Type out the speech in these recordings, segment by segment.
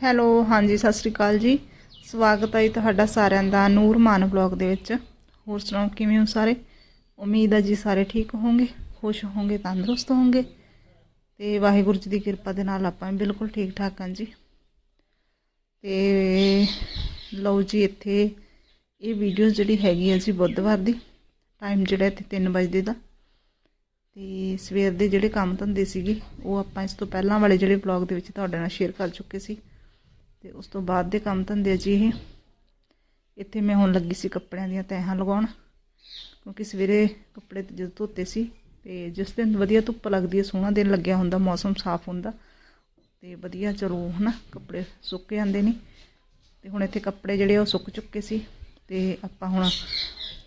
Hello, ਹਾਂਜੀ, ਸਤਿ ਸ਼੍ਰੀ ਅਕਾਲ ਜੀ। ਸਵਾਗਤ ਹੈ ਜੀ ਤੁਹਾਡਾ ਸਾਰਿਆਂ ਦਾ ਨੂਰਮਾਨ ਬਲੌਗ ਦੇ ਵਿੱਚ। ਹੋਰ ਸੁਣਾਓ, ਕਿਵੇਂ ਹੋ ਸਾਰੇ? ਉਮੀਦ ਹੈ ਜੀ ਸਾਰੇ ਠੀਕ ਹੋਵੋਗੇ, ਖੁਸ਼ ਹੋਵੋਗੇ, ਤੰਦਰੁਸਤ ਹੋਵੋਗੇ। ਤੇ ਵਾਹਿਗੁਰੂ ਜੀ ਦੀ ਕਿਰਪਾ ਦੇ ਨਾਲ ਆਪਾਂ ਵੀ ਬਿਲਕੁਲ ਠੀਕ ਠਾਕ ਹਾਂ ਜੀ। ਤੇ ਲਓ ਜੀ, ਇੱਥੇ ਇਹ ਵੀਡੀਓ ਜਿਹੜੀ ਹੈਗੀ ਹੈ ਜੀ ਬੁੱਧਵਾਰ ਦੀ ਟਾਈਮ ਜਿਹੜਾ ਇੱਥੇ 3 ਵਜੇ ਦਾ। ਤੇ ਸਵੇਰ ਦੇ ਜਿਹੜੇ ਕੰਮ ਧੰਦੇ ਸੀਗੇ, ਉਹ ਆਪਾਂ ਇਸ ਤੋਂ ਪਹਿਲਾਂ ਵਾਲੇ ਜਿਹੜੇ ਵਲੌਗ ਦੇ ਵਿੱਚ ਤੁਹਾਡੇ ਨਾਲ ਸ਼ੇਅਰ ਕਰ ਚੁੱਕੇ ਸੀ। ਤੇ ਉਸ ਤੋਂ ਬਾਅਦ ਦੇ ਕੰਮ ਧੰਦੇ ਆ। ਜੀ ਇਹ ਇੱਥੇ ਮੈਂ ਹੁਣ ਲੱਗੀ ਸੀ ਕੱਪੜਿਆਂ ਦੀਆਂ ਤੈਹਾਂ ਲਗਾਉਣ, ਕਿਉਂਕਿ ਸਵੇਰੇ ਕੱਪੜੇ ਜਦੋਂ ਧੋਤੇ ਸੀ ਤੇ ਜਿਸ ਦਿਨ ਵਧੀਆ ਧੁੱਪ ਲੱਗਦੀ ਹੈ, ਸੋਹਣਾ ਦਿਨ ਲੱਗਿਆ ਹੁੰਦਾ, ਮੌਸਮ ਸਾਫ਼ ਹੁੰਦਾ, ਤੇ ਵਧੀਆ ਚਲੋ ਹਨਾ, ਕੱਪੜੇ ਸੁੱਕ ਜਾਂਦੇ ਨੇ। ਤੇ ਹੁਣ ਇੱਥੇ ਕੱਪੜੇ ਜਿਹੜੇ ਉਹ ਸੁੱਕ ਚੁੱਕੇ ਸੀ ਤੇ ਆਪਾਂ ਹੁਣ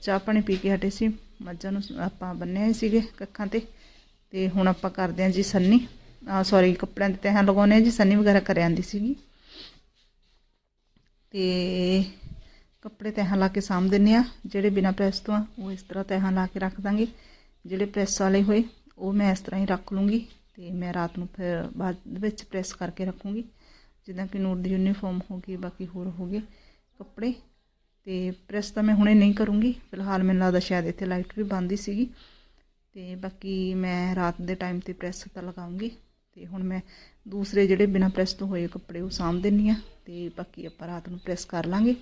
ਚਾਹ ਪਾਣੀ ਪੀ ਕੇ ਹਟੇ ਸੀ। ਮੱਝਾਂ ਨੂੰ ਆਪਾਂ ਬੰਨਿਆ ਹੀ ਸੀਗੇ ਕੱਖਾਂ ਤੇ ਤੇ ਹੁਣ ਆਪਾਂ ਕਰਦੇ ਹਾਂ ਜੀ ਸੰਨੀ। ਆ ਸੌਰੀ ਕੱਪੜਿਆਂ ਦੇ ਤਹਾਂ ਲਗਾਉਣੇ ਆ ਜੀ, ਸੰਨੀ ਵਗੈਰਾ ਕਰ ਆਂਦੀ ਸੀਗੀ। ਤੇ ਕੱਪੜੇ ਤਹਾਂ ਲਾ ਕੇ ਸਾਂਭ ਦਿੰਨੇ ਆ ਜਿਹੜੇ ਬਿਨਾ ਪ੍ਰੈਸ ਤੋਂ ਆ, ਉਹ ਇਸ ਤਰ੍ਹਾਂ ਤਹਾਂ ਲਾ ਕੇ ਰੱਖ ਦਾਂਗੇ। ਜਿਹੜੇ ਪ੍ਰੈਸ ਵਾਲੇ ਹੋਏ, ਉਹ ਮੈਂ ਇਸ ਤਰ੍ਹਾਂ ਹੀ ਰੱਖ ਲੂੰਗੀ ਤੇ ਮੈਂ ਰਾਤ ਨੂੰ ਫਿਰ ਬਾਅਦ ਵਿੱਚ ਪ੍ਰੈਸ ਕਰਕੇ ਰੱਖੂੰਗੀ। ਜਿੱਦਾਂ ਕਿ ਨੂਰ ਦੀ ਯੂਨੀਫਾਰਮ ਹੋ ਗਈ, ਬਾਕੀ ਹੋਰ ਹੋ ਗਏ ਕੱਪੜੇ। ਤੇ ਪ੍ਰੈਸ ਤਾਂ ਮੈਂ ਹੁਣੇ ਨਹੀਂ ਕਰੂੰਗੀ। ਫਿਲਹਾਲ ਮੈਨੂੰ ਲੱਗਦਾ ਸ਼ਾਇਦ ਇੱਥੇ ਲਾਈਟ ਵੀ ਬੰਦ ਹੀ ਸੀਗੀ। ਤੇ ਬਾਕੀ ਮੈਂ ਰਾਤ ਦੇ ਟਾਈਮ ਤੇ ਪ੍ਰੈਸ ਤਾਂ ਲਗਾਉਂਗੀ। ਤੇ ਹੁਣ ਮੈਂ ਦੂਸਰੇ ਜਿਹੜੇ ਬਿਨਾ ਪ੍ਰੈਸ ਤੋਂ ਹੋਏ ਕੱਪੜੇ ਉਹ ਸਾਂਭ ਦਿੰਨੀ ਆ ਤੇ ਬਾਕੀ ਆਪਾਂ ਰਾਤ ਨੂੰ ਪ੍ਰੈਸ ਕਰ ਲਾਂਗੇ।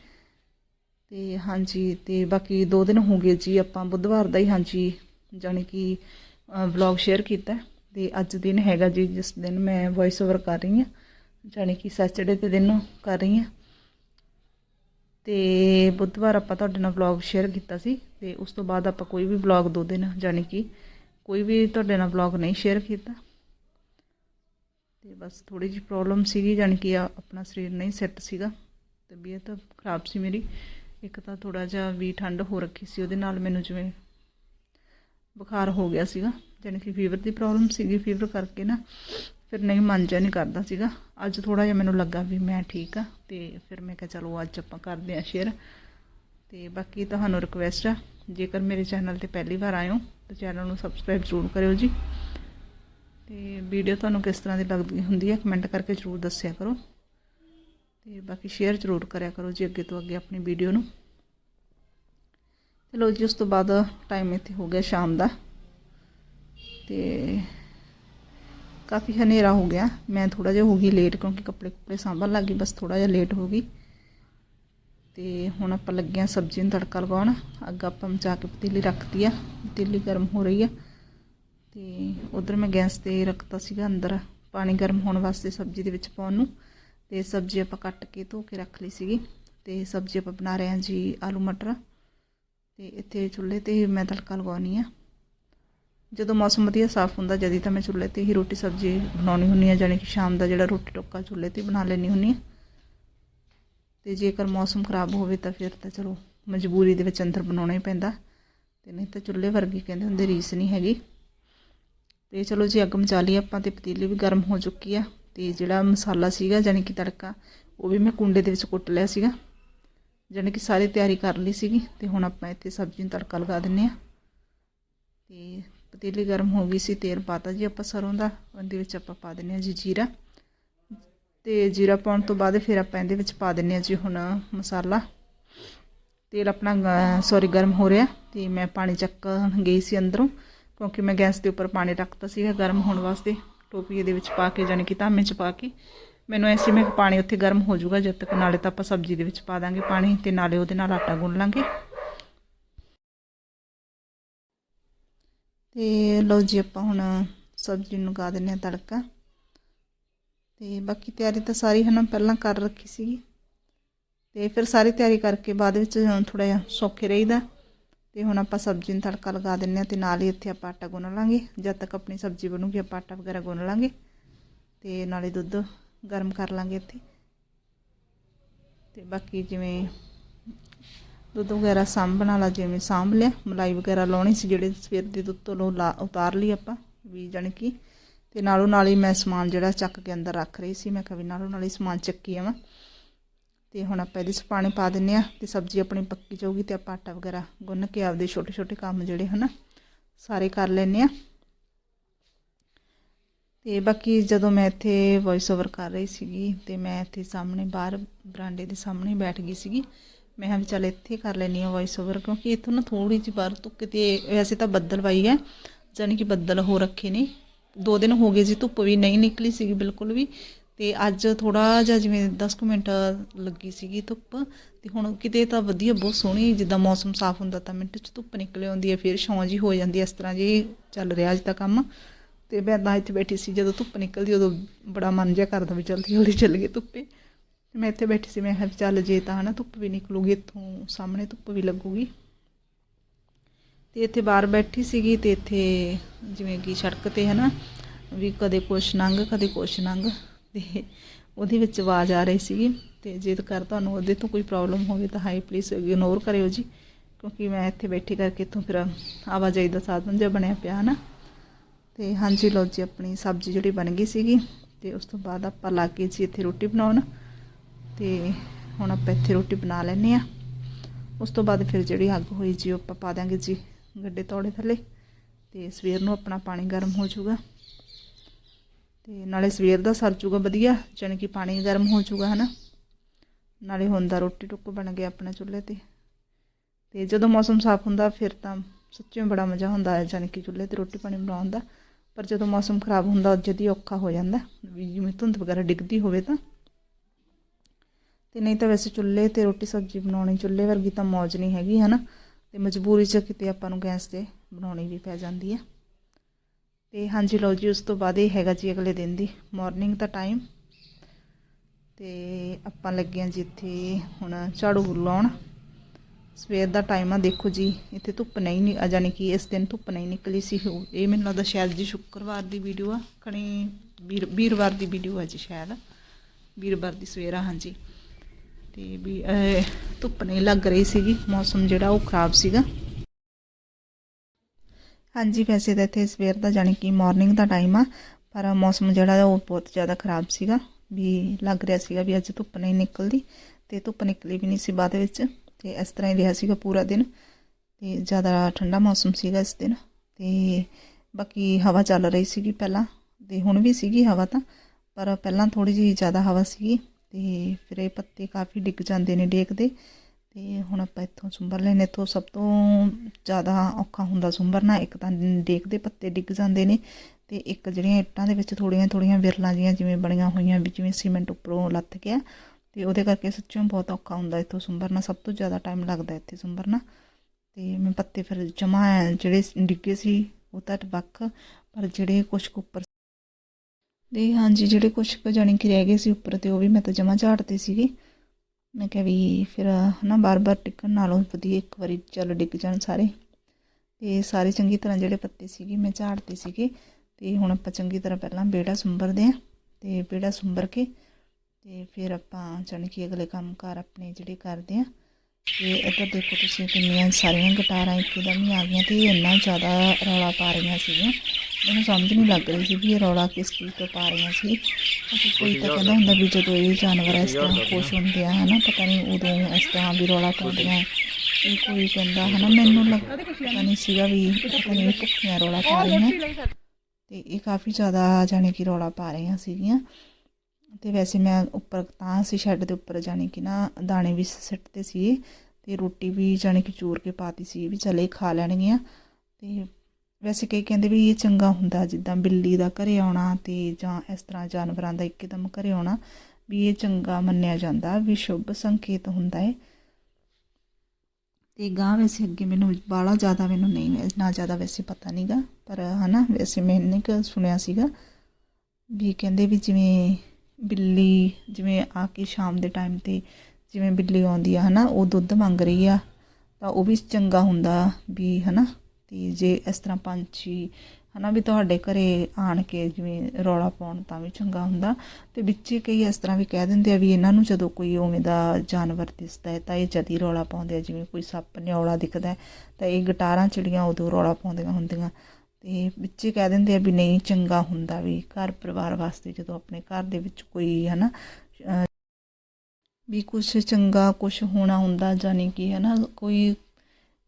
ਤੇ ਹਾਂਜੀ, ਤੇ ਬਾਕੀ ਦੋ ਦਿਨ ਹੋ ਗਏ ਜੀ ਆਪਾਂ ਬੁੱਧਵਾਰ ਦਾ ਹੀ ਹਾਂਜੀ, ਜਾਣੀ ਕਿ ਵਲੌਗ ਸ਼ੇਅਰ ਕੀਤਾ। ਤੇ ਅੱਜ ਦਿਨ ਹੈਗਾ ਜੀ ਜਿਸ ਦਿਨ ਮੈਂ ਵੌਇਸ ਓਵਰ ਕਰ ਰਹੀ ਹਾਂ, ਜਾਣੀ ਕਿ ਸੈਚਰਡੇ ਦੇ ਦਿਨ ਕਰ ਰਹੀ ਹਾਂ। ਤੇ ਬੁੱਧਵਾਰ ਆਪਾਂ ਤੁਹਾਡੇ ਨਾਲ ਵਲੌਗ ਸ਼ੇਅਰ ਕੀਤਾ ਸੀ ਤੇ ਉਸ ਤੋਂ ਬਾਅਦ ਆਪਾਂ ਕੋਈ ਵੀ ਵਲੌਗ ਦੋ ਦਿਨ, ਜਾਣੀ ਕਿ ਕੋਈ ਵੀ ਤੁਹਾਡੇ ਨਾਲ ਵਲੌਗ ਨਹੀਂ ਸ਼ੇਅਰ ਕੀਤਾ। ਤੇ ਬਸ ਥੋੜੀ ਜਿਹੀ ਪ੍ਰੋਬਲਮ ਸੀਗੀ, ਜਾਣੀ ਕਿ ਆਪਣਾ ਸਰੀਰ ਨਹੀਂ ਸੈੱਟ ਸੀਗਾ। ਤਬੀਅਤ ਖਰਾਬ ਸੀ ਮੇਰੀ। ਇੱਕ ਤਾਂ ਥੋੜਾ ਜਿਹਾ ਵੀ ਠੰਡ ਹੋ ਰੱਖੀ ਸੀ, ਉਹਦੇ ਨਾਲ ਮੈਨੂੰ ਜਿਵੇਂ ਬੁਖਾਰ ਹੋ ਗਿਆ ਸੀਗਾ। ਜਾਣੀ ਕਿ ਫੀਵਰ ਦੀ ਪ੍ਰੋਬਲਮ ਸੀਗੀ ਫੀਵਰ ਕਰਕੇ ਨਾ ਫਿਰ ਨਹੀਂ, ਮਨ ਜਿਹਾ ਨਹੀਂ ਕਰਦਾ ਸੀਗਾ। ਅੱਜ ਥੋੜਾ ਜਿਹਾ ਮੈਨੂੰ ਲੱਗਾ ਵੀ ਮੈਂ ਠੀਕ ਆ, ਤੇ ਫਿਰ ਮੈਂ ਕਿਹਾ ਚਲੋ ਅੱਜ ਆਪਾਂ ਕਰਦੇ ਹਾਂ ਸ਼ੇਅਰ ਤੇ ਬਾਕੀ ਤੁਹਾਨੂੰ ਰਿਕਵੈਸਟ ਆ, ਜੇਕਰ ਮੇਰੇ ਚੈਨਲ ਤੇ ਪਹਿਲੀ ਵਾਰ ਆਇਓ ਤਾਂ ਚੈਨਲ ਨੂੰ ਸਬਸਕ੍ਰਾਈਬ ਜ਼ਰੂਰ ਕਰਿਓ ਜੀ। ਤੇ ਵੀਡੀਓ ਤੁਹਾਨੂੰ ਕਿਸ ਤਰ੍ਹਾਂ ਦੀ ਲੱਗਦੀ ਹੁੰਦੀ ਹੈ ਕਮੈਂਟ ਕਰਕੇ ਜ਼ਰੂਰ ਦੱਸਿਆ ਕਰੋ। ਤੇ ਬਾਕੀ ਸ਼ੇਅਰ ਜ਼ਰੂਰ ਕਰਿਆ ਕਰੋ ਜੀ ਅੱਗੇ ਤੋਂ ਅੱਗੇ ਆਪਣੀ ਵੀਡੀਓ ਨੂੰ। ਚਲੋ ਜੀ, ਉਸ ਤੋਂ ਬਾਅਦ ਟਾਈਮ ਇੱਥੇ ਹੋ ਗਿਆ ਸ਼ਾਮ ਦਾ। ਤੇ ਕਾਫੀ ਹਨੇਰਾ ਹੋ ਗਿਆ। ਮੈਂ ਥੋੜਾ ਜਿਹਾ ਹੋ ਗਈ ਲੇਟ ਕਿਉਂਕਿ ਕੱਪੜੇ ਕੁੱਪੜੇ ਸਾਂਭਣ ਲੱਗੀ ਬਸ ਥੋੜਾ ਜਿਹਾ ਲੇਟ ਹੋ ਗਈ। ਤੇ ਹੁਣ ਆਪਾਂ ਲੱਗੇ ਆ ਸਬਜ਼ੀ ਨੂੰ ਤੜਕਾ ਲਗਾਉਣ। ਅੱਗ ਆਪਾਂ ਮਚਾ ਕੇ ਪਤੀਲੀ ਰੱਖਤੀ ਆ। ਪਤੀਲੀ ਗਰਮ ਹੋ ਰਹੀ ਆ। ਤੇ ਉਧਰ ਮੈਂ ਗੈਸ ਤੇ ਰੱਖਤਾ ਸੀਗਾ ਅੰਦਰ, ਪਾਣੀ ਗਰਮ ਹੋਣ ਵਾਸਤੇ ਸਬਜ਼ੀ ਦੇ ਵਿੱਚ ਪਾਉਣ ਨੂੰ। ਤੇ ਸਬਜ਼ੀ ਆਪਾਂ ਕੱਟ ਕੇ ਧੋ ਕੇ ਰੱਖ ਲਈ ਸੀਗੀ। ਤੇ ਸਬਜ਼ੀ ਆਪਾਂ ਬਣਾ ਰਹੇ ਹਾਂ ਜੀ ਆਲੂ ਮਟਰ। ਤੇ ਇੱਥੇ ਚੁੱਲ੍ਹੇ ਤੇ ਮੈਂ ਤੜਕਾ ਲਗਾਉਣੀ ਆ। ਜਦੋਂ ਮੌਸਮ ਵਧੀਆ ਸਾਫ਼ ਹੁੰਦਾ, ਜਦੀ ਤਾਂ ਮੈਂ ਚੁੱਲ੍ਹੇ ਤੇ ਹੀ ਰੋਟੀ ਸਬਜ਼ੀ ਬਣਾਉਣੀ ਹੁੰਦੀ ਆ, ਜਾਣੀ ਕਿ ਸ਼ਾਮ ਦਾ ਜਿਹੜਾ ਰੋਟੀ ਟੋਕਾ ਚੁੱਲ੍ਹੇ ਤੇ ਹੀ ਬਣਾ ਲੈਣੀ ਹੁੰਦੀ ਆ। ਤੇ ਜੇਕਰ ਮੌਸਮ ਖਰਾਬ ਹੋਵੇ ਤਾਂ ਫਿਰ ਤਾਂ ਚਲੋ ਮਜਬੂਰੀ ਦੇ ਵਿੱਚ ਅੰਦਰ ਬਣਾਉਣਾ ਹੀ ਪੈਂਦਾ। ਤੇ ਨਹੀਂ ਤਾਂ ਚੁੱਲ੍ਹੇ ਵਰਗੀ ਕਹਿੰਦੇ ਹੁੰਦੇ ਰੀਸ ਨਹੀਂ ਹੈਗੀ। ਤੇ ਚਲੋ ਜੀ, ਅੱਗ ਮਚਾ ਲਈ ਆਪਾਂ ਤੇ ਪਤੀਲੀ ਵੀ ਗਰਮ ਹੋ ਚੁੱਕੀ ਆ ਤੇ ਜਿਹੜਾ ਮਸਾਲਾ ਸੀਗਾ ਜਾਣੀ ਕਿ ਤੜਕਾ, ਉਹ ਵੀ ਮੈਂ ਕੁੰਡੇ ਦੇ ਵਿੱਚ ਕੁੱਟ ਲਿਆ ਸੀਗਾ। ਜਾਣੀ ਕਿ ਸਾਰੀ ਤਿਆਰੀ ਕਰ ਲਈ ਸੀਗੀ ਤੇ ਹੁਣ ਆਪਾਂ ਇੱਥੇ ਸਬਜ਼ੀ ਨੂੰ ਤੜਕਾ ਲਗਾ ਦਿੰਨੇ ਆ। ਤੇ ਪਤੀਲੀ ਗਰਮ ਹੋ ਗਈ ਸੀ, ਤੇਲ ਪਾਤਾ ਜੀ ਆਪਾਂ ਸਰੋਂ ਦਾ, ਉਹਦੇ ਵਿੱਚ ਆਪਾਂ ਪਾ ਦਿੰਨੇ ਆ ਜੀ ਜੀਰਾ। ਤੇ ਜੀਰਾ ਪਾਉਣ ਤੋਂ ਬਾਅਦ ਫਿਰ ਆਪਾਂ ਇਹਦੇ ਵਿੱਚ ਪਾ ਦਿੰਨੇ ਆ ਜੀ ਹੁਣ ਮਸਾਲਾ। ਤੇਲ ਆਪਣਾ ਸੌਰੀ ਗਰਮ ਹੋ ਰਿਹਾ ਤੇ ਮੈਂ ਪਾਣੀ ਚੱਕ ਗਈ ਸੀ ਅੰਦਰੋਂ। ਕਿਉਂਕਿ ਮੈਂ ਗੈਸ ਦੇ ਉੱਪਰ ਪਾਣੀ ਰੱਖਤਾ ਸੀਗਾ ਗਰਮ ਹੋਣ ਵਾਸਤੇ ਟੋਪੀ ਦੇ ਵਿੱਚ ਪਾ ਕੇ ਜਾਣੀ ਕਿ ਧਾਮੇ 'ਚ ਪਾ ਕੇ। ਮੈਨੂੰ ਐਸੀ ਮੈਂ ਪਾਣੀ ਉੱਥੇ ਗਰਮ ਹੋ ਜਾਊਗਾ ਜਦ ਤੱਕ ਨਾਲੇ ਤਾਂ ਆਪਾਂ ਸਬਜ਼ੀ ਦੇ ਵਿੱਚ ਪਾ ਦਾਂਗੇ ਪਾਣੀ ਤੇ ਨਾਲੇ ਉਹਦੇ ਨਾਲ ਆਟਾ ਗੁੰਨ ਲਾਂਗੇ। ਤੇ ਲਓ ਜੀ ਆਪਾਂ ਹੁਣ ਸਬਜ਼ੀ ਨੂੰ ਲਗਾ ਦਿੰਨੇ ਆ ਤੜਕਾ। ਤੇ ਬਾਕੀ ਤਿਆਰੀ ਤਾਂ ਸਾਰੀ ਹਨਾ ਪਹਿਲਾਂ ਕਰ ਰੱਖੀ ਸੀਗੀ। ਤੇ ਫਿਰ ਸਾਰੀ ਤਿਆਰੀ ਕਰਕੇ ਬਾਅਦ ਵਿੱਚ ਥੋੜਾ ਜਿਹਾ ਸੌਖੇ ਰਹੀਦਾ। ਤੇ ਹੁਣ ਆਪਾਂ ਸਬਜ਼ੀ ਨੂੰ ਤੜਕਾ ਲਗਾ ਦਿੰਨੇ ਆ ਤੇ ਨਾਲ ਹੀ ਇੱਥੇ ਆਪਾਂ ਆਟਾ ਗੁੰਨ ਲਾਂਗੇ। ਜਦ ਤੱਕ ਆਪਣੀ ਸਬਜ਼ੀ ਬਣੂਗੀ ਆਪਾਂ ਆਟਾ ਵਗੈਰਾ ਗੁੰਨ ਲਾਂਗੇ ਤੇ ਨਾਲੇ ਦੁੱਧ ਗਰਮ ਕਰ ਲਾਂਗੇ ਇੱਥੇ। ਤੇ ਬਾਕੀ ਜਿਵੇਂ ਦੁੱਧ ਵਗੈਰਾ ਸਾਂਭਣ ਵਾਲਾ ਜਿਵੇਂ ਸਾਂਭ ਲਿਆ, ਮਲਾਈ ਵਗੈਰਾ ਲਾਉਣੀ ਸੀ ਜਿਹੜੇ ਸਵੇਰ ਦੇ ਦੁੱਧ ਤੋਂ ਲੋ ਲਾ ਉਤਾਰ ਲਈ ਆਪਾਂ ਵੀ ਜਾਣੀ ਕਿ। ਤੇ ਨਾਲੋਂ ਨਾਲ ਹੀ ਮੈਂ ਸਮਾਨ ਜਿਹੜਾ ਚੱਕ ਕੇ ਅੰਦਰ ਰੱਖ ਰਹੀ ਸੀ, ਮੈਂ ਕਿਹਾ ਵੀ ਨਾਲੋਂ ਨਾਲ ਹੀ ਸਮਾਨ ਚੱਕੀ ਆਵਾਂ। ਤੇ ਹੁਣ ਆਪਾਂ ਇਹਦੇ 'ਚ ਪਾਣੀ ਪਾ ਦਿੰਨੇ ਆ ਤੇ ਸਬਜ਼ੀ ਆਪਣੀ ਪੱਕੀ ਜਾਊਗੀ ਤੇ ਆਪਾਂ ਆਟਾ ਵਗੈਰਾ ਗੁੰਨ ਕੇ ਆਪਦੇ ਛੋਟੇ ਛੋਟੇ ਕੰਮ ਜਿਹੜੇ ਹਨਾ, ਸਾਰੇ ਕਰ ਲੈਨੇ ਆ। ਤੇ ਬਾਕੀ ਜਦੋਂ ਮੈਂ ਇੱਥੇ ਵੌਇਸ ਓਵਰ ਕਰ ਰਹੀ ਸੀਗੀ ਤੇ ਮੈਂ ਇੱਥੇ ਸਾਹਮਣੇ ਬਾਹਰ ਬਰਾਂਡੇ ਦੇ ਸਾਹਮਣੇ ਬੈਠ ਗਈ ਸੀਗੀ, ਮੈਂ ਕਿਹਾ ਵੀ ਚੱਲ ਇੱਥੇ ਕਰ ਲੈਣੀ ਆ ਵੌਇਸ ਓਵਰ ਕਿਉਂਕਿ ਇੱਥੋਂ ਨਾ ਥੋੜੀ ਜਿਹੀ ਬਾਹਰ ਧੁੱਪ 'ਤੇ ਵੈਸੇ ਤਾਂ ਬੱਦਲ ਪਾਈ ਹੈ, ਜਾਣੀ ਕਿ ਬੱਦਲ ਹੋ ਰੱਖੇ ਨੇ। ਦੋ ਦਿਨ ਹੋ ਗਏ ਜੀ ਧੁੱਪ ਵੀ ਨਹੀਂ ਨਿਕਲੀ ਸੀਗੀ ਬਿਲਕੁਲ ਵੀ। ਅਤੇ ਅੱਜ ਥੋੜ੍ਹਾ ਜਿਹਾ ਜਿਵੇਂ ਦਸ ਕੁ ਮਿੰਟ ਲੱਗੀ ਸੀਗੀ ਧੁੱਪ ਅਤੇ ਹੁਣ ਕਿਤੇ ਤਾਂ ਵਧੀਆ ਬਹੁਤ ਸੋਹਣੀ ਜਿੱਦਾਂ ਮੌਸਮ ਸਾਫ਼ ਹੁੰਦਾ ਤਾਂ ਮਿੰਟ 'ਚ ਧੁੱਪ ਨਿਕਲ ਆਉਂਦੀ ਹੈ, ਫਿਰ ਛਾਂ ਜੀ ਹੋ ਜਾਂਦੀ ਹੈ, ਇਸ ਤਰ੍ਹਾਂ ਜੀ ਚੱਲ ਰਿਹਾ ਅੱਜ ਦਾ ਕੰਮ। ਅਤੇ ਮੈਂ ਤਾਂ ਇੱਥੇ ਬੈਠੀ ਸੀ, ਜਦੋਂ ਧੁੱਪ ਨਿਕਲਦੀ ਉਦੋਂ ਬੜਾ ਮਨ ਜਿਹਾ ਕਰਦਾ ਵੀ ਜਲਦੀ ਜਲਦੀ ਚੱਲ ਗਏ ਧੁੱਪੇ। ਮੈਂ ਇੱਥੇ ਬੈਠੀ ਸੀ, ਮੈਂ ਕਿਹਾ ਚੱਲ ਜੇ ਤਾਂ ਹਨਾ ਧੁੱਪ ਵੀ ਨਿਕਲੂਗੀ, ਇੱਥੋਂ ਸਾਹਮਣੇ ਧੁੱਪ ਵੀ ਲੱਗੂਗੀ। ਤੇ ਇੱਥੇ ਬਾਹਰ ਬੈਠੀ ਸੀਗੀ ਤੇ ਇੱਥੇ ਜਿਵੇਂ ਕਿ ਸੜਕ ਤੇ ਹਨਾ, ਵੀ ਕਦੇ ਕੁਛ ਲੰਘ ਕਦੇ ਕੁਛ ਲੰਘ ਤੇ ਉਹਦੇ ਵਿੱਚ ਆਵਾਜ਼ ਆ ਰਹੀ ਸੀਗੀ ਤੇ ਜੇਕਰ ਤੁਹਾਨੂੰ ਉਹਦੇ ਤੋਂ ਕੋਈ ਪ੍ਰੋਬਲਮ ਹੋਵੇ ਤਾਂ ਹਾਈ ਪਲੀਜ਼ ਇਗਨੋਰ ਕਰਿਓ ਜੀ, ਕਿਉਂਕਿ ਮੈਂ ਇੱਥੇ ਬੈਠੇ ਕਰਕੇ ਇੱਥੋਂ ਫਿਰ ਆਵਾਜਾਈ ਦਾ ਸਾਧਨ ਜਿਹਾ ਬਣਿਆ ਪਿਆ ਹਨਾ। ਤੇ ਹਾਂਜੀ ਲਓ ਜੀ, ਆਪਣੀ ਸਬਜ਼ੀ ਜਿਹੜੀ ਬਣ ਗਈ ਸੀਗੀ ਤੇ ਉਸ ਤੋਂ ਬਾਅਦ ਆਪਾਂ ਲਾ ਕੇ ਜੀ ਇੱਥੇ ਰੋਟੀ ਬਣਾਉਣ। ਤੇ ਹੁਣ ਆਪਾਂ ਇੱਥੇ ਰੋਟੀ ਬਣਾ ਲੈਨੇ ਆ ਉਸ ਤੋਂ ਬਾਅਦ ਫਿਰ ਜਿਹੜੀ ਅੱਗ ਹੋਈ ਜੀ, ਉਹ ਆਪਾਂ ਪਾ ਦਾਂਗੇ ਜੀ ਗੱਡੇ ਤੌੜੇ ਥੱਲੇ ਤੇ ਸਵੇਰ ਨੂੰ ਆਪਣਾ ਪਾਣੀ ਗਰਮ ਹੋ ਜਾਊਗਾ। ਤੇ ਨਾਲੇ ਸਵੇਰ ਦਾ ਸਰ ਜੂਗਾ ਵਧੀਆ, ਜਾਣੀ ਕਿ ਪਾਣੀ ਗਰਮ ਹੋ ਜਾਊਗਾ ਹਨਾ? ਨਾਲੇ ਹੁੰਦਾ ਰੋਟੀ ਟੁੱਕ ਬਣ ਗਿਆ ਆਪਣਾ ਚੁੱਲ੍ਹੇ ਤੇ। ਤੇ ਜਦੋਂ ਮੌਸਮ ਸਾਫ਼ ਹੁੰਦਾ, ਫਿਰ ਤਾਂ ਸੱਚੀ ਬੜਾ ਮਜ਼ਾ ਹੁੰਦਾ ਹੈ ਜਾਣੀ ਕਿ ਚੁੱਲ੍ਹੇ ਤੇ ਰੋਟੀ ਪਾਣੀ ਬਣਾਉਣ ਦਾ। ਪਰ ਜਦੋਂ ਮੌਸਮ ਖਰਾਬ ਹੁੰਦਾ ਜਦੀ ਔਖਾ ਹੋ ਜਾਂਦਾ, ਵੀ ਜਿਵੇਂ ਧੁੰਦ ਵਗੈਰਾ ਡਿੱਗਦੀ ਹੋਵੇ ਤਾਂ। ਤੇ ਨਹੀਂ ਤਾਂ ਵੈਸੇ ਚੁੱਲ੍ਹੇ ਤੇ ਰੋਟੀ ਸਬਜ਼ੀ ਬਣਾਉਣੀ, ਚੁੱਲ੍ਹੇ ਵਰਗੀ ਤਾਂ ਮੌਜ ਨਹੀਂ ਹੈਗੀ, ਹਨਾ? ਤੇ ਮਜਬੂਰੀ 'ਚ ਕਿਤੇ ਆਪਾਂ ਨੂੰ ਗੈਸ ਤੇ ਬਣਾਉਣੀ ਵੀ ਪੈ ਜਾਂਦੀ ਹੈ ਤੇ ਹਾਂਜੀ ਲਓ ਜੀ, ਉਸ ਤੋਂ ਬਾਅਦ ਇਹ ਹੈਗਾ ਜੀ ਅਗਲੇ ਦਿਨ ਦੀ ਮਾਰਨਿੰਗ ਦਾ ਟਾਈਮ ਤੇ ਆਪਾਂ ਲੱਗੇ ਹਾਂ ਜੀ ਇੱਥੇ ਹੁਣ ਝਾੜੂ ਲਾਉਣ। ਸਵੇਰ ਦਾ ਟਾਈਮ ਆ, ਦੇਖੋ ਜੀ, ਇੱਥੇ ਧੁੱਪ ਨਹੀਂ ਨਹੀਂ ਜਾਨੀ ਕਿ ਇਸ ਦਿਨ ਧੁੱਪ ਨਹੀਂ ਨਿਕਲੀ ਸੀ। ਉਹ- ਇਹ ਮੈਨੂੰ ਲੱਗਦਾ ਸ਼ਾਇਦ ਜੀ ਸ਼ੁੱਕਰਵਾਰ ਦੀ ਵੀਡੀਓ ਆ ਖਣੀ ਵੀਰ, ਵੀਰਵਾਰ ਦੀ ਵੀਡੀਓ ਆ ਜੀ ਸ਼ਾਇਦ। ਵੀਰਵਾਰ ਦੀ ਸਵੇਰ ਆ, ਹਾਂਜੀ। ਤੇ ਵੀ ਧੁੱਪ ਨਹੀਂ ਲੱਗ ਰਹੀ ਸੀਗੀ, ਮੌਸਮ ਜਿਹੜਾ ਉਹ ਖਰਾਬ ਸੀਗਾ। ਹਾਂਜੀ, ਵੈਸੇ ਤਾਂ ਇੱਥੇ ਸਵੇਰ ਦਾ ਜਾਣੀ ਕਿ ਮਾਰਨਿੰਗ ਦਾ ਟਾਈਮ ਆ, ਪਰ ਮੌਸਮ ਜਿਹੜਾ ਉਹ ਬਹੁਤ ਜ਼ਿਆਦਾ ਖਰਾਬ ਸੀਗਾ, ਵੀ ਲੱਗ ਰਿਹਾ ਸੀਗਾ ਵੀ ਅੱਜ ਧੁੱਪ ਨਹੀਂ ਨਿਕਲਦੀ ਤੇ ਧੁੱਪ ਨਿਕਲੀ ਵੀ ਨਹੀਂ ਸੀ ਬਾਅਦ ਵਿੱਚ ਤੇ ਇਸ ਤਰ੍ਹਾਂ ਹੀ ਰਿਹਾ ਸੀਗਾ ਪੂਰਾ ਦਿਨ ਤੇ ਜ਼ਿਆਦਾ ਠੰਡਾ ਮੌਸਮ ਸੀਗਾ ਇਸ ਦਿਨ ਤੇ ਬਾਕੀ ਹਵਾ ਚੱਲ ਰਹੀ ਸੀਗੀ ਪਹਿਲਾਂ ਤੇ ਹੁਣ ਵੀ ਸੀਗੀ ਹਵਾ ਤਾਂ, ਪਰ ਪਹਿਲਾਂ ਥੋੜੀ ਜਿਹੀ ਜ਼ਿਆਦਾ ਹਵਾ ਸੀਗੀ ਤੇ ਫਿਰ ਇਹ ਪੱਤੇ ਕਾਫੀ ਡਿੱਗ ਜਾਂਦੇ ਨੇ ਡੇਕਦੇ ਤੇ ਹੁਣ ਆਪਾਂ ਇੱਥੋਂ ਸੁੰਬਰ ਲੈਣੇ ਇੱਥੋਂ ਸਭ ਤੋਂ ਜ਼ਿਆਦਾ ਔਖਾ ਹੁੰਦਾ ਸੁੰਬਰਨਾ ਇੱਕ ਤਾਂ ਡੇਕ ਪੱਤੇ ਡਿੱਗ ਜਾਂਦੇ ਨੇ ਤੇ ਇੱਕ ਜਿਹੜੀਆਂ ਇੱਟਾਂ ਦੇ ਵਿੱਚ ਥੋੜੀਆਂ ਥੋੜੀਆਂ ਵਿਰਲਾਂ ਜੀਆਂ ਜਿਵੇਂ ਬਣੀਆਂ ਹੋਈਆਂ ਵੀ ਜਿਵੇਂ ਸੀਮੈਂਟ ਉੱਪਰੋਂ ਲੱਥ ਗਿਆ ਤੇ ਉਹਦੇ ਕਰਕੇ ਸੱਚੋਂ ਬਹੁਤ ਔਖਾ ਹੁੰਦਾ ਇੱਥੋਂ ਸੁੰਬਰਨਾ ਸਭ ਤੋਂ ਜ਼ਿਆਦਾ ਟਾਈਮ ਲੱਗਦਾ ਇੱਥੇ ਸੁੰਬਰਨਾ ਤੇ ਮੈਂ ਪੱਤੇ ਫਿਰ ਜਮਾ ਜਿਹੜੇ ਡਿੱਗੇ ਸੀ, ਉਹ ਤਾਂ ਵੱਖ, ਪਰ ਜਿਹੜੇ ਕੁਛ ਕੁ ਉੱਪਰ ਦੇ ਹਾਂਜੀ, ਜਿਹੜੇ ਕੁਛ ਕੁ ਜਾਣੀ ਕਿ ਰਹਿ ਗਏ ਸੀ ਉੱਪਰ ਤੇ ਉਹ ਵੀ ਮੈਂ ਤਾਂ ਜਮਾ ਝਾੜਦੇ ਸੀਗੇ। ਮੈਂ ਕਿਹਾ ਵੀ ਫਿਰ ਨਾ ਬਾਰ-ਬਾਰ ਟਿਕਣ ਨਾਲੋਂ ਵਧੀਆ ਇੱਕ ਵਾਰੀ ਚੱਲ ਡਿੱਗ ਜਾਣ ਸਾਰੇ। ਤੇ ਸਾਰੇ ਚੰਗੀ ਤਰ੍ਹਾਂ ਜਿਹੜੇ ਪੱਤੇ ਸੀਗੇ ਮੈਂ ਝਾੜਦੇ ਸੀਗੇ। ਤੇ ਹੁਣ ਆਪਾਂ ਚੰਗੀ ਤਰ੍ਹਾਂ ਪਹਿਲਾਂ ਬੇੜਾ ਸੁੰਬਰਦੇ ਆ ਤੇ ਬੇੜਾ ਸੁੰਬਰ ਕੇ ਤੇ ਫਿਰ ਆਪਾਂ ਜਾਣੀ ਕਿ ਅਗਲੇ ਕੰਮ ਕਾਰ ਆਪਣੇ ਜਿਹੜੇ ਕਰਦੇ ਆ ਤੇ ਇੱਧਰ ਦੇਖੋ ਤੁਸੀਂ ਕਿੰਨੀਆਂ ਸਾਰੀਆਂ ਗਿਟਾਰਾਂ ਇੱਕਦਮ ਹੀ ਆ ਗਈਆਂ ਤੇ ਇਹ ਇੰਨਾ ਜ਼ਿਆਦਾ ਰੌਲਾ ਪਾ ਰਹੀਆਂ ਸੀਗੀਆਂ। ਮੈਨੂੰ ਸਮਝ ਨਹੀਂ ਲੱਗ ਰਹੀ ਸੀ ਵੀ ਇਹ ਰੌਲਾ ਕਿਸ ਚੀਜ਼ ਤੋਂ ਪਾ ਰਹੀਆਂ ਸੀ। ਕਿਉਂਕਿ ਕੋਈ ਤਾਂ ਕਹਿੰਦਾ ਹੁੰਦਾ ਵੀ ਜਦੋਂ ਇਹ ਜਾਨਵਰ ਇਸ ਤਰ੍ਹਾਂ ਖੁਸ਼ ਹੁੰਦੇ ਆ, ਹਨਾ, ਪਤਾ ਨਹੀਂ ਉਦੋਂ ਇਸ ਤਰ੍ਹਾਂ ਵੀ ਰੌਲਾ ਪਾਉਂਦੀਆਂ। ਇਹ ਕੋਈ ਕਹਿੰਦਾ, ਹਨਾ, ਮੈਨੂੰ ਲੱਗਦਾ ਨਹੀਂ ਸੀਗਾ ਵੀ ਪਤਾ ਨਹੀਂ ਭੁੱਖੀਆਂ ਰੌਲਾ ਪਾ ਰਹੀਆਂ। ਤੇ ਇਹ ਕਾਫੀ ਜ਼ਿਆਦਾ ਜਾਣੀ ਕਿ ਰੌਲਾ ਪਾ ਰਹੀਆਂ ਸੀਗੀਆਂ। ਤੇ ਵੈਸੇ ਮੈਂ ਉੱਪਰ ਤਾਂ ਸੀ ਸ਼ੈੱਡ ਦੇ ਉੱਪਰ ਜਾਣੀ ਕਿ ਨਾ ਦਾਣੇ ਵੀ ਸਿੱਟਦੇ ਸੀ ਤੇ ਰੋਟੀ ਵੀ ਜਾਣੀ ਕਿ ਚੂਰ ਕੇ ਪਾਤੀ ਸੀ, ਵੀ ਚਲੇ ਖਾ ਲੈਣਗੀਆਂ। ਤੇ ਵੈਸੇ ਕਈ ਕਹਿੰਦੇ ਵੀ ਇਹ ਚੰਗਾ ਹੁੰਦਾ, ਜਿੱਦਾਂ ਬਿੱਲੀ ਦਾ ਘਰੇ ਆਉਣਾ ਤੇ ਜਾਂ ਇਸ ਤਰ੍ਹਾਂ ਜਾਨਵਰਾਂ ਦਾ ਇੱਕਦਮ ਘਰੇ ਆਉਣਾ, ਵੀ ਇਹ ਚੰਗਾ ਮੰਨਿਆ ਜਾਂਦਾ, ਵੀ ਸ਼ੁਭ ਸੰਕੇਤ ਹੁੰਦਾ ਹੈ ਤੇ ਗਾਂ ਵੈਸੇ ਅੱਗੇ ਮੈਨੂੰ ਬਾਲਾ ਜ਼ਿਆਦਾ ਮੈਨੂੰ ਨਹੀਂ, ਨਾ ਜ਼ਿਆਦਾ ਵੈਸੇ ਪਤਾ ਨਹੀਂਗਾ ਪਰ ਹਨਾ ਵੈਸੇ ਮੈਂ ਮੈंने ਕੁ ਸੁਣਿਆ ਸੀਗਾ, ਵੀ ਕਹਿੰਦੇ ਵੀ ਜਿਵੇਂ ਬਿੱਲੀ ਜਿਵੇਂ ਆ ਕੇ ਸ਼ਾਮ ਦੇ ਟਾਈਮ ਤੇ ਜਿਵੇਂ ਬਿੱਲੀ ਆਉਂਦੀ ਆ ਹੈ ਨਾ ਉਹ ਦੁੱਧ ਮੰਗ ਰਹੀ ਆ, ਤਾਂ ਉਹ ਵੀ ਚੰਗਾ ਹੁੰਦਾ ਵੀ ਹੈ ਨਾ ਅਤੇ ਜੇ ਇਸ ਤਰ੍ਹਾਂ ਪੰਛੀ ਹੈ ਨਾ ਵੀ ਤੁਹਾਡੇ ਘਰੇ ਆਣ ਕੇ ਜਿਵੇਂ ਰੌਲਾ ਪਾਉਣ ਤਾਂ ਵੀ ਚੰਗਾ ਹੁੰਦਾ। ਅਤੇ ਵਿੱਚ ਕਈ ਇਸ ਤਰ੍ਹਾਂ ਵੀ ਕਹਿ ਦਿੰਦੇ ਆ ਵੀ ਇਹਨਾਂ ਨੂੰ ਜਦੋਂ ਕੋਈ ਉਵੇਂ ਦਾ ਜਾਨਵਰ ਦਿਸਦਾ ਹੈ, ਤਾਂ ਇਹ ਜਦੀ ਰੌਲਾ ਪਾਉਂਦੇ ਆ, ਜਿਵੇਂ ਕੋਈ ਸੱਪ ਨਿਉਲਾ ਦਿਖਦਾ ਤਾਂ ਇਹ ਗਟਾਰਾਂ ਚਿੜੀਆਂ ਉਦੋਂ ਰੌਲਾ ਪਾਉਂਦੀਆਂ ਹੁੰਦੀਆਂ। ਅਤੇ ਵਿੱਚੇ ਕਹਿ ਦਿੰਦੇ ਆ ਵੀ ਨਹੀਂ ਚੰਗਾ ਹੁੰਦਾ ਵੀ ਘਰ ਪਰਿਵਾਰ ਵਾਸਤੇ ਜਦੋਂ ਆਪਣੇ ਘਰ ਦੇ ਵਿੱਚ ਕੋਈ ਹੈ ਨਾ ਵੀ ਕੁਛ ਚੰਗਾ ਕੁਛ ਹੋਣਾ ਹੁੰਦਾ ਜਾਨੀ ਕਿ ਹੈ ਨਾ ਕੋਈ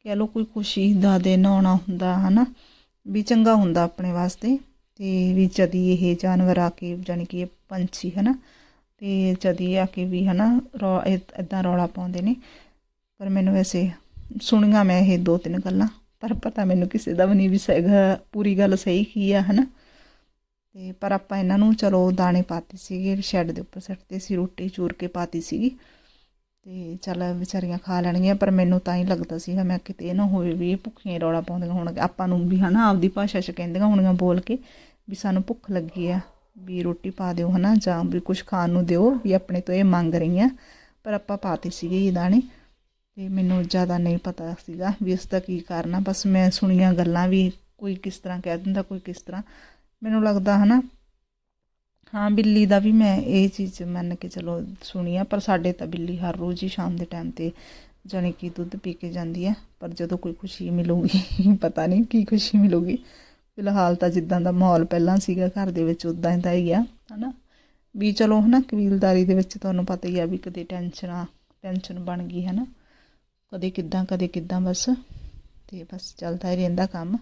ਕਹਿ ਲਓ ਕੋਈ ਖੁਸ਼ੀ ਦਾ ਦਿਨ ਆਉਣਾ ਹੁੰਦਾ ਹੈ ਨਾ ਵੀ ਚੰਗਾ ਹੁੰਦਾ ਆਪਣੇ ਵਾਸਤੇ ਤੇ ਵੀ ਜਦੀ ਇਹ ਜਾਨਵਰ ਆ ਕੇ ਜਾਣੀ ਕਿ ਇਹ ਪੰਛੀ ਹੈ ਨਾ ਤੇ ਜਦੀ ਆ ਕੇ ਵੀ ਹਨਾ ਰੌ ਇਦਾਂ ਰੌਲਾ ਪਾਉਂਦੇ ਨੇ। ਪਰ ਮੈਨੂੰ ਵੈਸੇ ਸੁਣੀਆਂ ਮੈਂ ਇਹ ਦੋ ਤਿੰਨ ਗੱਲਾਂ। ਪਰ ਪਤਾ ਮੈਨੂੰ ਕਿਸੇ ਦਾ ਵੀ ਨਹੀਂ ਵੀ ਸਹੀ ਪੂਰੀ ਗੱਲ ਸਹੀ ਕੀ ਆ, ਹਨਾ? ਤੇ ਪਰ ਆਪਾਂ ਇਹਨਾਂ ਨੂੰ ਚਲੋ ਦਾਣੇ ਪਾਤੇ ਸੀਗੇ, ਸ਼ੈੱਡ ਦੇ ਉੱਪਰ ਸੱਟਦੇ ਸੀ, ਰੋਟੀ ਚੂਰ ਕੇ ਪਾਤੀ ਸੀਗੀ। ਤੇ ਚੱਲ ਵਿਚਾਰੀਆਂ ਖਾ ਲੈਣਗੀਆਂ, ਪਰ ਮੈਨੂੰ ਤਾਂ ਹੀ ਲੱਗਦਾ ਸੀਗਾ ਮੈਂ ਕਿਤੇ ਇਹ ਨਾ ਹੋਵੇ ਵੀ ਇਹ ਭੁੱਖੀਆਂ ਹੀ ਰੌਲਾ ਪਾਉਂਦੀਆਂ ਹੋਣ ਆਪਾਂ ਨੂੰ ਵੀ, ਹਨਾ, ਆਪਦੀ ਭਾਸ਼ਾ 'ਚ ਕਹਿੰਦੀਆਂ ਹੋਣਗੀਆਂ ਬੋਲ ਕੇ ਵੀ ਸਾਨੂੰ ਭੁੱਖ ਲੱਗੀ ਆ, ਵੀ ਰੋਟੀ ਪਾ ਦਿਓ, ਹਨਾ, ਜਾਂ ਵੀ ਕੁਝ ਖਾਣ ਨੂੰ ਦਿਓ, ਵੀ ਆਪਣੇ ਤੋਂ ਇਹ ਮੰਗ ਰਹੀਆਂ। ਪਰ ਆਪਾਂ ਪਾਤੇ ਸੀਗੇ ਇਹ ਦਾਣੇ। ਤੇ ਮੈਨੂੰ ਜ਼ਿਆਦਾ ਨਹੀਂ ਪਤਾ ਸੀਗਾ ਵੀ ਇਸ ਦਾ ਕੀ ਕਾਰਨ ਆ। ਬਸ ਮੈਂ ਸੁਣੀਆਂ ਗੱਲਾਂ ਵੀ ਕੋਈ ਕਿਸ ਤਰ੍ਹਾਂ ਕਹਿ ਦਿੰਦਾ, ਕੋਈ ਕਿਸ ਤਰ੍ਹਾਂ। ਮੈਨੂੰ ਲੱਗਦਾ ਹਨਾ, ਹਾਂ, ਬਿੱਲੀ ਦਾ ਵੀ ਮੈਂ ਇਹ ਚੀਜ਼ ਮੰਨ ਕੇ ਚਲੋ ਸੁਣੀ ਆ, ਪਰ ਸਾਡੇ ਤਾਂ ਬਿੱਲੀ ਹਰ ਰੋਜ਼ ਹੀ ਸ਼ਾਮ ਦੇ ਟਾਈਮ ਤੇ ਜਾਣੀ ਕਿ ਦੁੱਧ ਪੀ ਕੇ ਜਾਂਦੀ ਹੈ ਪਰ ਜਦੋਂ ਕੋਈ ਖੁਸ਼ੀ ਮਿਲੂਗੀ, ਪਤਾ ਨਹੀਂ ਕੀ ਖੁਸ਼ੀ ਮਿਲੂਗੀ। ਫਿਲਹਾਲ ਤਾਂ ਜਿੱਦਾਂ ਦਾ ਮਾਹੌਲ ਪਹਿਲਾਂ ਸੀਗਾ, ਘਰ ਦੇ ਵਿੱਚ ਉਦਾਂ ਦਾ ਹੀ ਆ, ਹਨਾ। ਵੀ ਚਲੋ ਹਨਾ, ਕਬੀਲਦਾਰੀ ਦੇ ਵਿੱਚ ਤੁਹਾਨੂੰ ਪਤਾ ਹੀ ਆ ਵੀ ਕਦੇ ਟੈਨਸ਼ਨਾਂ ਟੈਨਸ਼ਨ ਬਣ ਗਈ, ਹਨਾ। ਕਦੇ ਕਿੱਦਾਂ ਕਦੇ ਕਿੱਦਾਂ ਬਸ। ਤੇ ਬਸ ਚੱਲਦਾ ਹੀ ਰਹਿੰਦਾ ਕੰਮ।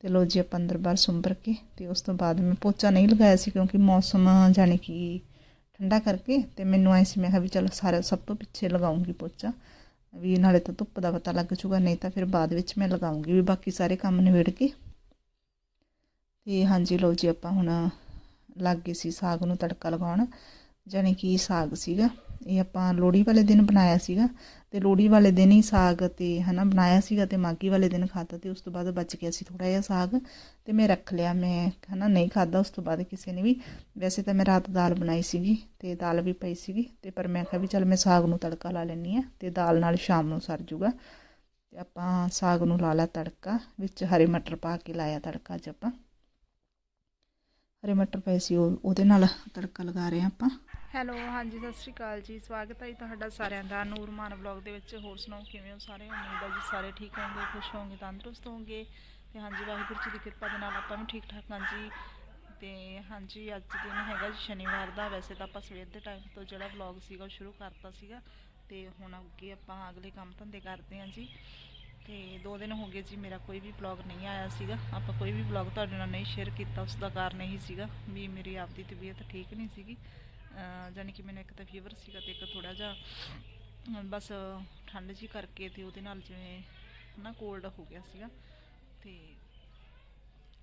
ਤੇ ਲੋ ਜੀ ਆਪਾਂ ਅੰਦਰ ਬਾਹਰ ਸੁੰਬਰ ਕੇ, ਤੇ ਉਸ ਤੋਂ ਬਾਅਦ ਮੈਂ ਪੋਚਾ ਨਹੀਂ ਲਗਾਇਆ ਸੀ ਕਿਉਂਕਿ ਮੌਸਮ ਜਾਣੀ ਕਿ ਠੰਡਾ ਕਰਕੇ ਤੇ ਮੈਨੂੰ ਐ ਸੀ, ਮੈਂ ਕਿਹਾ ਵੀ ਚਲ ਸਾਰਾ ਸਭ ਤੋਂ ਪਿੱਛੇ ਲਗਾਉਂਗੀ ਪੋਚਾ। ਵੀ ਨਾਲੇ ਤਾਂ ਧੁੱਪ ਦਾ ਪਤਾ ਲੱਗ ਜੂਗਾ, ਨਹੀਂ ਤਾਂ ਫਿਰ ਬਾਅਦ ਵਿੱਚ ਮੈਂ ਲਗਾਉਂਗੀ ਵੀ ਬਾਕੀ ਸਾਰੇ ਕੰਮ ਨਿਬੇੜ ਕੇ। ਤੇ ਹਾਂਜੀ ਲੋ ਜੀ ਆਪਾਂ ਹੁਣ ਲੱਗ ਗਏ ਸੀ ਸਾਗ ਨੂੰ ਤੜਕਾ ਲਗਾਉਣ, ਜਾਣੀ ਕਿ ਸਾਗ ਸੀਗਾ। ਇਹ ਆਪਾਂ ਲੋਹੜੀ ਵਾਲੇ ਦਿਨ ਬਣਾਇਆ ਸੀਗਾ ਤੇ ਲੋਹੜੀ ਵਾਲੇ ਦਿਨ ਹੀ ਸਾਗ ਤੇ ਹਨਾ ਬਣਾਇਆ ਸੀਗਾ ਤੇ ਮਾਗੀ ਵਾਲੇ ਦਿਨ ਖਾਧਾ ਤੇ ਉਸ ਤੋਂ ਬਾਅਦ ਬਚ ਗਿਆ ਸੀ ਥੋੜਾ ਜਿਹਾ ਸਾਗ ਤੇ ਮੈਂ ਰੱਖ ਲਿਆ, ਮੈਂ ਹਨਾ ਨਹੀਂ ਖਾਧਾ ਉਸ ਤੋਂ ਬਾਅਦ ਕਿਸੇ ਨੇ ਵੀ। ਵੈਸੇ ਤਾਂ ਮੈਂ ਰਾਤ ਦਾਲ ਬਣਾਈ ਸੀਗੀ ਤੇ ਦਾਲ ਵੀ ਪਈ ਸੀਗੀ ਤੇ ਪਰ ਮੈਂ ਕਿਹਾ ਵੀ ਚੱਲ ਮੈਂ ਸਾਗ ਨੂੰ ਤੜਕਾ ਲਾ ਲੈਣੀ ਆ ਤੇ ਦਾਲ ਨਾਲ ਸ਼ਾਮ ਨੂੰ ਸਰ ਜੂਗਾ। ਤੇ ਆਪਾਂ ਸਾਗ ਨੂੰ ਲਾ ਲਿਆ ਤੜਕਾ, ਵਿੱਚ ਹਰੇ ਮਟਰ ਪਾ ਕੇ ਲਾਇਆ ਤੜਕਾ ਅੱਜ ਆਪਾਂ। ਹਰੇ ਮਟਰ ਪਏ ਸੀ ਉਹ, ਉਹਦੇ ਨਾਲ ਤੜਕਾ ਲਗਾ ਰਹੇ ਹਾਂ ਆਪਾਂ। ਹੈਲੋ, ਹਾਂਜੀ, ਸਤਿ ਸ਼੍ਰੀ ਅਕਾਲ ਜੀ। ਸਵਾਗਤ ਹੈ ਜੀ ਤੁਹਾਡਾ ਸਾਰਿਆਂ ਦਾ ਨੂਰਮਾਨ ਵਲੌਗ ਦੇ ਵਿੱਚ। ਹੋਰ ਸੁਣਾਓ, ਕਿਵੇਂ ਹੋ ਸਾਰੇ? ਉਮੀਦ ਹੈ ਜੀ ਸਾਰੇ ਠੀਕ ਹੋਣਗੇ, ਖੁਸ਼ ਹੋਣਗੇ, ਤੰਦਰੁਸਤ ਹੋਣਗੇ। ਤੇ ਹਾਂਜੀ, ਵਾਹਿਗੁਰੂ ਜੀ ਦੀ ਕਿਰਪਾ ਦੇ ਨਾਲ ਆਪਾਂ ਵੀ ਠੀਕ ਠਾਕ ਹਾਂ ਜੀ। ਤੇ ਹਾਂਜੀ, ਅੱਜ ਦਿਨ ਹੈਗਾ ਜੀ ਸ਼ਨੀਵਾਰ ਦਾ। ਵੈਸੇ ਤਾਂ ਆਪਾਂ ਸਵੇਰ ਦੇ ਟਾਈਮ ਤੋਂ ਜਿਹੜਾ ਵਲੌਗ ਸੀਗਾ, ਉਹ ਸ਼ੁਰੂ ਕਰਤਾ ਸੀਗਾ। ਤੇ ਹੁਣ ਅੱਗੇ ਆਪਾਂ ਅਗਲੇ ਕੰਮ ਧੰਦੇ ਕਰਦੇ ਹਾਂ ਜੀ। ਤੇ ਦੋ ਦਿਨ ਹੋ ਗਏ ਜੀ, ਮੇਰਾ ਕੋਈ ਵੀ ਵਲੌਗ ਨਹੀਂ ਆਇਆ ਸੀਗਾ। ਆਪਾਂ ਕੋਈ ਵੀ ਵਲੌਗ ਤੁਹਾਡੇ ਨਾਲ ਨਹੀਂ ਸ਼ੇਅਰ ਕੀਤਾ ਉਸ ਦਾ ਕਾਰਨ ਇਹੀ ਸੀਗਾ ਵੀ ਮੇਰੀ ਆਪਦੀ ਤਬੀਅਤ ਠੀਕ ਨਹੀਂ ਸੀਗੀ। ਅਹ ਜਾਣੀ ਕਿ ਮੈਨੂੰ ਇੱਕ ਤਾਂ ਫੀਵਰ ਸੀਗਾ ਤੇ ਇੱਕ ਥੋੜਾ ਜਿਹਾ ਬਸ ਠੰਡ ਜੀ ਕਰਕੇ ਤੇ ਉਹਦੇ ਨਾਲ ਜਿਵੇਂ ਨਾ ਕੋਲਡ ਹੋ ਗਿਆ ਸੀਗਾ ਤੇ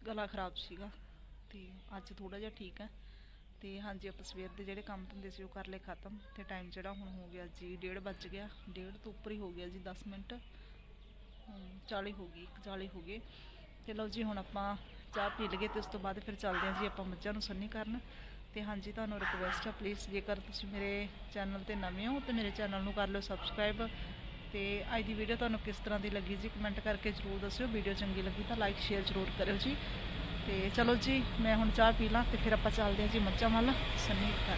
ਗਲਾ ਖਰਾਬ ਸੀਗਾ ਤੇ ਅੱਜ ਥੋੜਾ ਜਿਹਾ ਠੀਕ ਹੈ ਤੇ ਹਾਂਜੀ ਆਪਾਂ ਸਵੇਰ ਦੇ ਜਿਹੜੇ ਕੰਮ ਧੰਦੇ ਸੀ ਉਹ ਕਰ ਲਏ ਖਤਮ ਤੇ ਟਾਈਮ ਜਿਹੜਾ ਹੁਣ ਹੋ ਗਿਆ ਜੀ 1:30 ਵੱਜ ਗਿਆ 1:30 ਤੋਂ ਉੱਪਰ ਹੀ ਹੋ ਗਿਆ ਜੀ 10 ਮਿੰਟ ਹਮ, 40 ਹੋ ਗਈ 40 ਹੋ ਗਏ। ਤੇ ਲਓ ਜੀ ਹੁਣ ਆਪਾਂ ਚਾਹ ਪੀ ਲਈਏ ਤੇ ਉਸ ਤੋਂ ਬਾਅਦ ਫਿਰ ਚੱਲਦੇ ਹਾਂ ਜੀ ਆਪਾਂ ਮੱਝਾਂ ਨੂੰ ਸੰਨੀ ਕਰਨ। ਤੇ ਹਾਂਜੀ, ਤੁਹਾਨੂੰ ਰਿਕਵੈਸਟ ਆ ਪਲੀਜ਼ ਜੇਕਰ ਤੁਸੀਂ ਮੇਰੇ ਚੈਨਲ ਤੇ ਨਵੇਂ ਹੋ, ਤੇ ਮੇਰੇ ਚੈਨਲ ਨੂੰ ਕਰ ਲਓ ਸਬਸਕ੍ਰਾਈਬ ਤੇ ਅੱਜ ਦੀ ਵੀਡੀਓ ਤੁਹਾਨੂੰ ਕਿਸ ਤਰ੍ਹਾਂ ਦੀ ਲੱਗੀ ਜੀ ਕਮੈਂਟ ਕਰਕੇ ਜਰੂਰ ਦੱਸਿਓ ਵੀਡੀਓ ਚੰਗੀ ਲੱਗੀ ਤਾਂ ਲਾਈਕ ਸ਼ੇਅਰ ਜਰੂਰ ਕਰਿਓ ਜੀ। ਤੇ ਚਲੋ ਜੀ, ਮੈਂ ਹੁਣ ਚਾਹ ਪੀ ਲਾਂ ਤੇ ਫਿਰ ਆਪਾਂ ਚੱਲਦੇ ਹਾਂ ਜੀ ਮੱਝਾਂ ਵੱਲ ਸੰਨੀ ਕਰ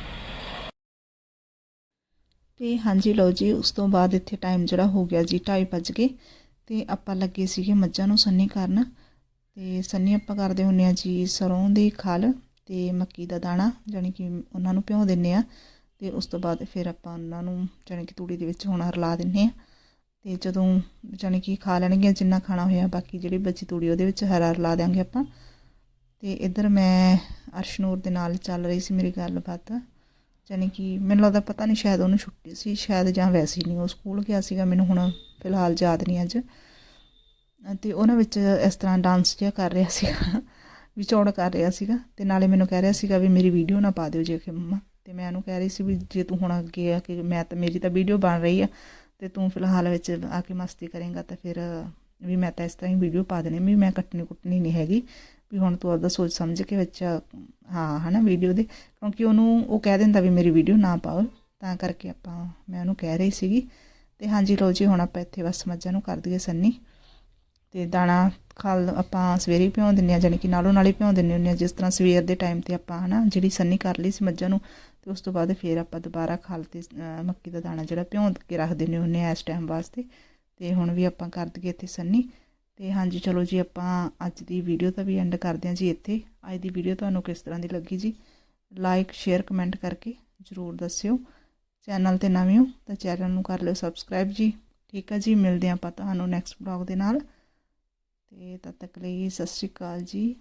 ਤੇ ਹਾਂਜੀ ਲਓ ਜੀ, ਉਸ ਤੋਂ ਬਾਅਦ ਇੱਥੇ ਟਾਈਮ ਜਿਹੜਾ ਹੋ ਗਿਆ ਜੀ 2:30 ਵੱਜ ਗਏ ਤੇ ਆਪਾਂ ਲੱਗੇ ਸੀਗੇ ਮੱਝਾਂ ਨੂੰ ਸੰਨੀ ਕਰਨ ਤੇ ਸੰਨੀ ਆਪਾਂ ਕਰਦੇ ਹੁੰਨੇ ਆ ਜੀ ਸਰੋਂ ਦੀ ਖਲ। ਤੇ ਮੱਕੀ ਦਾ ਦਾਣਾ ਜਾਣੀ ਕਿ ਉਹਨਾਂ ਨੂੰ ਭਿਉਂ ਦਿੰਨੇ ਆ ਤੇ ਉਸ ਤੋਂ ਬਾਅਦ ਫਿਰ ਆਪਾਂ ਉਹਨਾਂ ਨੂੰ ਜਾਣੀ ਕਿ ਤੂੜੀ ਦੇ ਵਿੱਚ ਹੁਣ ਰਲਾ ਦਿੰਨੇ ਆ ਤੇ ਜਦੋਂ ਜਾਣੀ ਕਿ ਖਾ ਲੈਣਗੀਆਂ ਜਿੰਨਾ ਖਾਣਾ ਹੋਇਆ ਬਾਕੀ ਜਿਹੜੀ ਬਚੀ ਤੂੜੀ ਉਹਦੇ ਵਿੱਚ ਹਰਾ ਰਲਾ ਦਿਆਂਗੇ ਆਪਾਂ। ਤੇ ਇੱਧਰ ਮੈਂ ਅਰਸ਼ਨੂਰ ਦੇ ਨਾਲ ਚੱਲ ਰਹੀ ਸੀ ਮੇਰੀ ਗੱਲਬਾਤ। ਜਾਣੀ ਕਿ ਮੈਨੂੰ ਲੱਗਦਾ ਪਤਾ ਨਹੀਂ ਸ਼ਾਇਦ ਉਹਨੂੰ ਛੁੱਟੀ ਸੀ, ਸ਼ਾਇਦ ਜਾਂ ਵੈਸੇ ਨਹੀਂ, ਉਹ ਸਕੂਲ ਗਿਆ ਸੀਗਾ ਮੈਨੂੰ ਹੁਣ ਫਿਲਹਾਲ ਯਾਦ ਨਹੀਂ ਅੱਜ। ਤੇ ਉਹਨਾਂ ਵਿੱਚ ਇਸ ਤਰ੍ਹਾਂ ਡਾਂਸ ਜਿਹਾ ਕਰ ਰਿਹਾ ਸੀਗਾ। ਵਿਚੌੜ ਕਰ ਰਿਹਾ ਸੀਗਾ ਤੇ ਨਾਲੇ ਮੈਨੂੰ ਕਹਿ ਰਿਹਾ ਸੀਗਾ ਵੀ ਮੇਰੀ ਵੀਡੀਓ ਨਾ ਪਾ ਦਿਓ ਜੇ ਕਿ ਮੰਮਾ। ਤੇ ਮੈਂ ਉਹਨੂੰ ਕਹਿ ਰਹੀ ਸੀ ਵੀ ਜੇ ਤੂੰ ਹੁਣ ਅੱਗੇ ਆ ਕਿ ਮੈਂ ਤਾਂ, ਮੇਰੀ ਤਾਂ ਵੀਡੀਓ ਬਣ ਰਹੀ ਆ ਤੇ ਤੂੰ ਫਿਲਹਾਲ ਵਿੱਚ ਆ ਕੇ ਮਸਤੀ ਕਰੇਂਗਾ ਤਾਂ ਫਿਰ ਵੀ ਮੈਂ ਤਾਂ ਇਸ ਤਰ੍ਹਾਂ ਹੀ ਵੀਡੀਓ ਪਾ ਦੇਣੀ ਵੀ ਮੈਂ ਕੱਟਣੀ ਕੁੱਟਣੀ ਨਹੀਂ ਹੈਗੀ। ਵੀ ਹੁਣ ਤੂੰ ਆਪਦਾ ਸੋਚ ਸਮਝ ਕੇ ਵਿੱਚ ਹਾਂ, ਹਨਾ ਵੀਡੀਓ ਦੇ। ਕਿਉਂਕਿ ਉਹਨੂੰ ਉਹ ਕਹਿ ਦਿੰਦਾ ਵੀ ਮੇਰੀ ਵੀਡੀਓ ਨਾ ਪਾਓ। ਤਾਂ ਕਰਕੇ ਆਪਾਂ, ਮੈਂ ਉਹਨੂੰ ਕਹਿ ਰਹੀ ਸੀਗੀ। ਤੇ ਹਾਂਜੀ ਲੋ ਜੀ, ਹੁਣ ਆਪਾਂ ਇੱਥੇ ਬਸ ਮੱਝਾਂ ਨੂੰ ਕਰ ਦਈਏ ਸੰਨੀ। ਤੇ ਦਾਣਾ ਖਲ ਆਪਾਂ ਸਵੇਰੇ ਹੀ ਭਿਉਂ ਦਿੰਨੇ ਆ ਜਾਣੀ ਕਿ ਨਾਲੋਂ ਨਾਲ ਹੀ ਭਿਉਂ ਦਿੰਨੇ ਹੁੰਨੇ ਆ ਜਿਸ ਤਰ੍ਹਾਂ ਸਵੇਰ ਦੇ ਟਾਈਮ ਤੇ ਆਪਾਂ ਹਨਾ ਜਿਹੜੀ ਸੰਨੀ ਕਰ ਲਈ ਸੀ ਮੱਝਾਂ ਨੂੰ, ਤੇ ਉਸ ਤੋਂ ਬਾਅਦ ਫੇਰ ਆਪਾਂ ਦੁਬਾਰਾ ਖਲ ਤੇ ਮੱਕੀ ਦਾ ਦਾਣਾ ਜਿਹੜਾ ਭਿਉਂ ਕੇ ਰੱਖ ਦਿੰਨੇ ਹੁੰਨੇ ਆ ਇਸ ਟਾਈਮ ਵਾਸਤੇ, ਤੇ ਹੁਣ ਵੀ ਆਪਾਂ ਕਰ ਦਈਏ ਇੱਥੇ ਸੰਨੀ। ਤੇ ਹਾਂਜੀ, ਚਲੋ ਜੀ ਆਪਾਂ ਅੱਜ ਦੀ ਵੀਡੀਓ ਦਾ ਵੀ ਐਂਡ ਕਰਦੇ ਹਾਂ ਜੀ ਇੱਥੇ। ਅੱਜ ਦੀ ਵੀਡੀਓ ਤੁਹਾਨੂੰ ਕਿਸ ਤਰ੍ਹਾਂ ਦੀ ਲੱਗੀ ਜੀ? ਲਾਈਕ ਸ਼ੇਅਰ ਕਮੈਂਟ ਕਰਕੇ ਜਰੂਰ ਦੱਸਿਓ। ਚੈਨਲ ਤੇ ਨਵੇਂ ਹੋ ਤਾਂ ਚੈਨਲ ਨੂੰ ਕਰ ਲਿਓ ਸਬਸਕ੍ਰਾਈਬ ਜੀ। ਠੀਕ ਹੈ ਜੀ, ਮਿਲਦੇ ਹਾਂ ਆਪਾਂ ਤੁਹਾਨੂੰ ਨੈਕਸਟ ਬਲੌਗ ਦੇ ਨਾਲ। ਤੇ ਤਦ ਤੱਕ ਲਈ ਸਤਿ ਸ਼੍ਰੀ ਅਕਾਲ ਜੀ।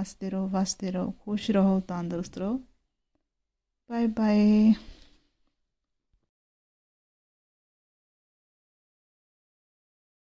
ਹੱਸਦੇ ਰਹੋ, ਵਸਦੇ ਰਹੋ, ਖੁਸ਼ ਰਹੋ, ਤੰਦਰੁਸਤ ਰਹੋ। Bye bye